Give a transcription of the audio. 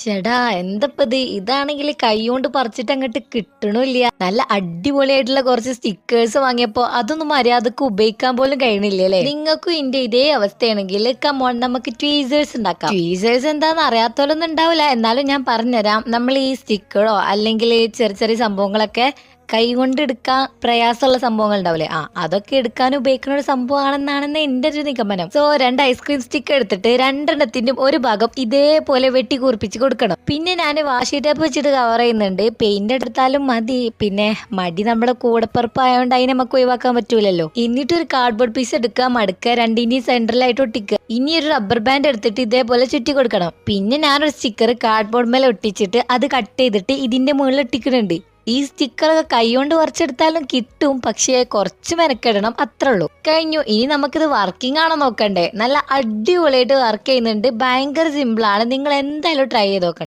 ചേടാ എന്തപ്പത് ഇതാണെങ്കിൽ കൈകൊണ്ട് പറിച്ചിട്ട് അങ്ങോട്ട് കിട്ടണില്ല. നല്ല അടിപൊളിയായിട്ടുള്ള കുറച്ച് സ്റ്റിക്കേഴ്സ് വാങ്ങിയപ്പോ അതൊന്നും മര്യാദയ്ക്ക് ഉപയോഗിക്കാൻ പോലും കഴിയണില്ലേ നിങ്ങൾക്കും ഇന്റെ ഇതേ അവസ്ഥയാണെങ്കിൽ കമോൺ നമുക്ക് ട്വീസേഴ്സ് ഉണ്ടാക്കാം. ട്വീസേഴ്സ് എന്താന്ന് അറിയാത്തോലൊന്നും ഉണ്ടാവില്ല എന്നാലും ഞാൻ പറഞ്ഞുതരാം. നമ്മൾ ഈ സ്റ്റിക്കറോ അല്ലെങ്കിൽ ചെറിയ ചെറിയ സംഭവങ്ങളൊക്കെ കൈ കൊണ്ട് എടുക്കാൻ പ്രയാസമുള്ള സംഭവങ്ങൾ ഉണ്ടാവില്ലേ ആ അതൊക്കെ എടുക്കാൻ ഉപയോഗിക്കുന്ന ഒരു സംഭവമാണെന്നാണെന്ന് എന്റെ ഒരു നിഗമനം. സോ രണ്ട് ഐസ്ക്രീം സ്റ്റിക്ക് എടുത്തിട്ട് രണ്ടെണ്ണത്തിന്റെ ഒരു ഭാഗം ഇതേപോലെ വെട്ടി കുറിപ്പിച്ച് കൊടുക്കണം. പിന്നെ ഞാൻ വാഷി ടേപ്പ് വെച്ചിട്ട് കവർ ചെയ്യുന്നുണ്ട്. പെയിന്റ് എടുത്താലും മതി. പിന്നെ മടി നമ്മുടെ കൂടപ്പുറപ്പായോണ്ട് അതിനെ നമുക്ക് ഒഴിവാക്കാൻ പറ്റൂലല്ലോ. എന്നിട്ട് ഒരു കാർഡ്ബോർഡ് പീസ് എടുക്കുക മടുക്കുക രണ്ടിനി സെന്ററിലായിട്ട് ഒട്ടിക്കുക. ഇനി ഒരു റബ്ബർ ബാൻഡ് എടുത്തിട്ട് ഇതേപോലെ ചുറ്റി കൊടുക്കണം. പിന്നെ ഞാനൊരു സ്റ്റിക്കർ കാർഡ്ബോർഡ് മേലെ ഒട്ടിച്ചിട്ട് അത് കട്ട് ചെയ്തിട്ട് ഇതിന്റെ മുകളിൽ ഒട്ടിക്കുന്നുണ്ട് ഈ സ്റ്റിക്കറൊക്കെ കൈകൊണ്ട് കുറച്ചെടുത്താലും കിട്ടും പക്ഷേ കുറച്ച് മെനക്കെടണം അത്ര ഉള്ളൂ. കഴിഞ്ഞു. ഇനി നമുക്കിത് വർക്കിംഗ് ആണോ നോക്കണ്ടേ? നല്ല അടിപൊളിയായിട്ട് വർക്ക് ചെയ്യുന്നുണ്ട്. ഭയങ്കര സിമ്പിൾ ആണ്. നിങ്ങൾ എന്തായാലും ട്രൈ ചെയ്ത് നോക്കണം